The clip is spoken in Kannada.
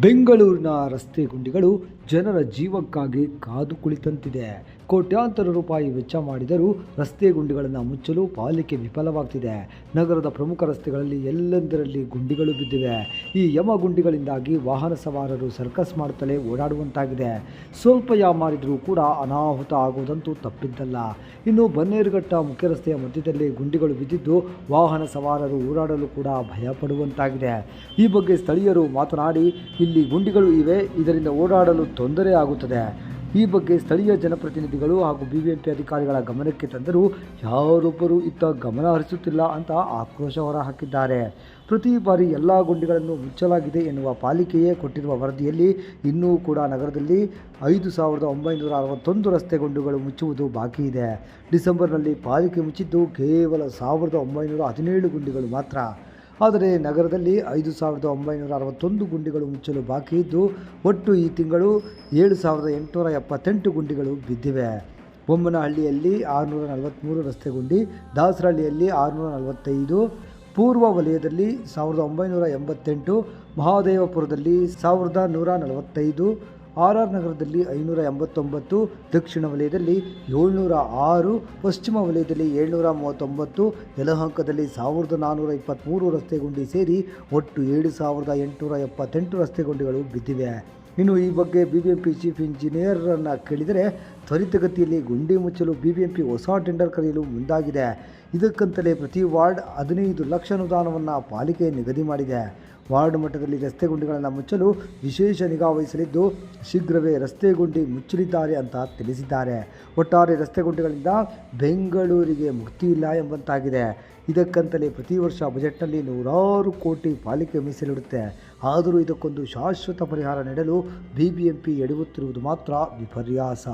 ಬೆಂಗಳೂರಿನ ರಸ್ತೆ ಗುಂಡಿಗಳು ಜನರ ಜೀವಕ್ಕಾಗಿ ಕಾದು ಕುಳಿತಂತಿದೆ. ಕೋಟ್ಯಾಂತರ ರೂಪಾಯಿ ವೆಚ್ಚ ಮಾಡಿದರೂ ರಸ್ತೆ ಗುಂಡಿಗಳನ್ನು ಮುಚ್ಚಲು ಪಾಲಿಕೆ ವಿಫಲವಾಗ್ತಿದೆ. ನಗರದ ಪ್ರಮುಖ ರಸ್ತೆಗಳಲ್ಲಿ ಎಲ್ಲೆಂದರಲ್ಲಿ ಗುಂಡಿಗಳು ಬಿದ್ದಿವೆ. ಈ ಯಮ ಗುಂಡಿಗಳಿಂದಾಗಿ ವಾಹನ ಸವಾರರು ಸರ್ಕಸ್ ಮಾಡುತ್ತಲೇ ಓಡಾಡುವಂತಾಗಿದೆ. ಸ್ವಲ್ಪ ಮಾಡಿದರೂ ಕೂಡ ಅನಾಹುತ ಆಗುವುದಂತೂ ತಪ್ಪಿದ್ದಲ್ಲ. ಇನ್ನು ಬನ್ನೇರುಘಟ್ಟ ಮುಖ್ಯ ರಸ್ತೆಯ ಮಧ್ಯದಲ್ಲಿ ಗುಂಡಿಗಳು ಬಿದ್ದಿದ್ದು ವಾಹನ ಸವಾರರು ಓಡಾಡಲು ಕೂಡ ಭಯಪಡುವಂತಾಗಿದೆ. ಈ ಬಗ್ಗೆ ಸ್ಥಳೀಯರು ಮಾತನಾಡಿ, ಇಲ್ಲಿ ಗುಂಡಿಗಳು ಇವೆ, ಇದರಿಂದ ಓಡಾಡಲು ತೊಂದರೆ ಆಗುತ್ತದೆ. ಈ ಬಗ್ಗೆ ಸ್ಥಳೀಯ ಜನಪ್ರತಿನಿಧಿಗಳು ಹಾಗೂ ಬಿಬಿಎಂಪಿ ಅಧಿಕಾರಿಗಳ ಗಮನಕ್ಕೆ ತಂದರೂ ಯಾರೊಬ್ಬರೂ ಇತ್ತ ಗಮನ ಹರಿಸುತ್ತಿಲ್ಲ ಅಂತ ಆಕ್ರೋಶ ಹೊರಹಾಕಿದ್ದಾರೆ. ಪ್ರತಿ ಬಾರಿ ಎಲ್ಲ ಗುಂಡಿಗಳನ್ನು ಮುಚ್ಚಲಾಗಿದೆ ಎನ್ನುವ ಪಾಲಿಕೆಯೇ ಕೊಟ್ಟಿರುವ ವರದಿಯಲ್ಲಿ ಇನ್ನೂ ಕೂಡ ನಗರದಲ್ಲಿ ಐದು ಸಾವಿರದ ಒಂಬೈನೂರ ಅರವತ್ತೊಂದು ರಸ್ತೆ ಗುಂಡಿಗಳು ಮುಚ್ಚುವುದು ಬಾಕಿ ಇದೆ. ಡಿಸೆಂಬರ್ನಲ್ಲಿ ಪಾಲಿಕೆ ಮುಚ್ಚಿದ್ದು ಕೇವಲ ಸಾವಿರದ ಒಂಬೈನೂರ ಹದಿನೇಳು ಗುಂಡಿಗಳು ಮಾತ್ರ. ಆದರೆ ನಗರದಲ್ಲಿ ಐದು ಸಾವಿರದ ಒಂಬೈನೂರ ಅರವತ್ತೊಂದು ಗುಂಡಿಗಳು ಮುಚ್ಚಲು ಬಾಕಿ ಇದ್ದು, ಒಟ್ಟು ಈ ತಿಂಗಳು ಏಳು ಸಾವಿರದ ಎಂಟುನೂರ ಎಪ್ಪತ್ತೆಂಟು ಗುಂಡಿಗಳು ಬಿದ್ದಿವೆ. ಬೊಮ್ಮನಹಳ್ಳಿಯಲ್ಲಿ ಆರುನೂರ ನಲವತ್ತ್ಮೂರು ರಸ್ತೆ ಗುಂಡಿ, ದಾಸರಹಳ್ಳಿಯಲ್ಲಿ ಆರುನೂರ ನಲವತ್ತೈದು, ಪೂರ್ವ ವಲಯದಲ್ಲಿ ಸಾವಿರದ ಒಂಬೈನೂರ ಎಂಬತ್ತೆಂಟು, ಮಹಾದೇವಪುರದಲ್ಲಿ ಸಾವಿರದ ನೂರ ನಲವತ್ತೈದು ಆರ್ ಆರ್ ನಗರದಲ್ಲಿ ಐನೂರ ಎಂಬತ್ತೊಂಬತ್ತು, ದಕ್ಷಿಣ ವಲಯದಲ್ಲಿ ಏಳ್ನೂರ ಆರು, ಪಶ್ಚಿಮ ವಲಯದಲ್ಲಿ ಏಳ್ನೂರ ಮೂವತ್ತೊಂಬತ್ತು, ಯಲಹಂಕದಲ್ಲಿ ಸಾವಿರದ ನಾನ್ನೂರ ಇಪ್ಪತ್ತ್ಮೂರು ರಸ್ತೆ ಗುಂಡಿ ಸೇರಿ ಒಟ್ಟು ಏಳು ಸಾವಿರದ ಎಂಟುನೂರ ಎಪ್ಪತ್ತೆಂಟು ರಸ್ತೆ ಗುಂಡಿಗಳು ಬಿದ್ದಿವೆ. ಇನ್ನು ಈ ಬಗ್ಗೆ ಬಿ ಬಿ ಪಿ ಚೀಫ್ ಇಂಜಿನಿಯರನ್ನು ಕೇಳಿದರೆ ತ್ವರಿತಗತಿಯಲ್ಲಿ ಗುಂಡಿ ಮುಚ್ಚಲು ಬಿಬಿಎಂಪಿ ಹೊಸ ಟೆಂಡರ್ ಕರೆಯಲು ಮುಂದಾಗಿದೆ. ಇದಕ್ಕಂತಲೇ ಪ್ರತಿ ವಾರ್ಡ್ ಹದಿನೈದು ಲಕ್ಷ ಅನುದಾನವನ್ನು ಪಾಲಿಕೆ ನಿಗದಿ ಮಾಡಿದೆ. ವಾರ್ಡ್ ಮಟ್ಟದಲ್ಲಿ ರಸ್ತೆ ಗುಂಡಿಗಳನ್ನು ಮುಚ್ಚಲು ವಿಶೇಷ ನಿಗಾ ವಹಿಸಲಿದ್ದು, ಶೀಘ್ರವೇ ರಸ್ತೆ ಗುಂಡಿ ಮುಚ್ಚಲಿದ್ದಾರೆ ಅಂತ ತಿಳಿಸಿದ್ದಾರೆ. ಒಟ್ಟಾರೆ ರಸ್ತೆ ಗುಂಡಿಗಳಿಂದ ಬೆಂಗಳೂರಿಗೆ ಮುಕ್ತಿ ಇಲ್ಲ ಎಂಬಂತಾಗಿದೆ. ಇದಕ್ಕಂತಲೇ ಪ್ರತಿ ವರ್ಷ ಬಜೆಟ್ನಲ್ಲಿ ನೂರಾರು ಕೋಟಿ ಪಾಲಿಕೆ ಮೀಸಲಿಡುತ್ತೆ. ಆದರೂ ಇದಕ್ಕೊಂದು ಶಾಶ್ವತ ಪರಿಹಾರ ನೀಡಲು ಬಿಬಿಎಂಪಿ ಎಡವುತ್ತಿರುವುದು ಮಾತ್ರ ವಿಪರ್ಯಾಸ.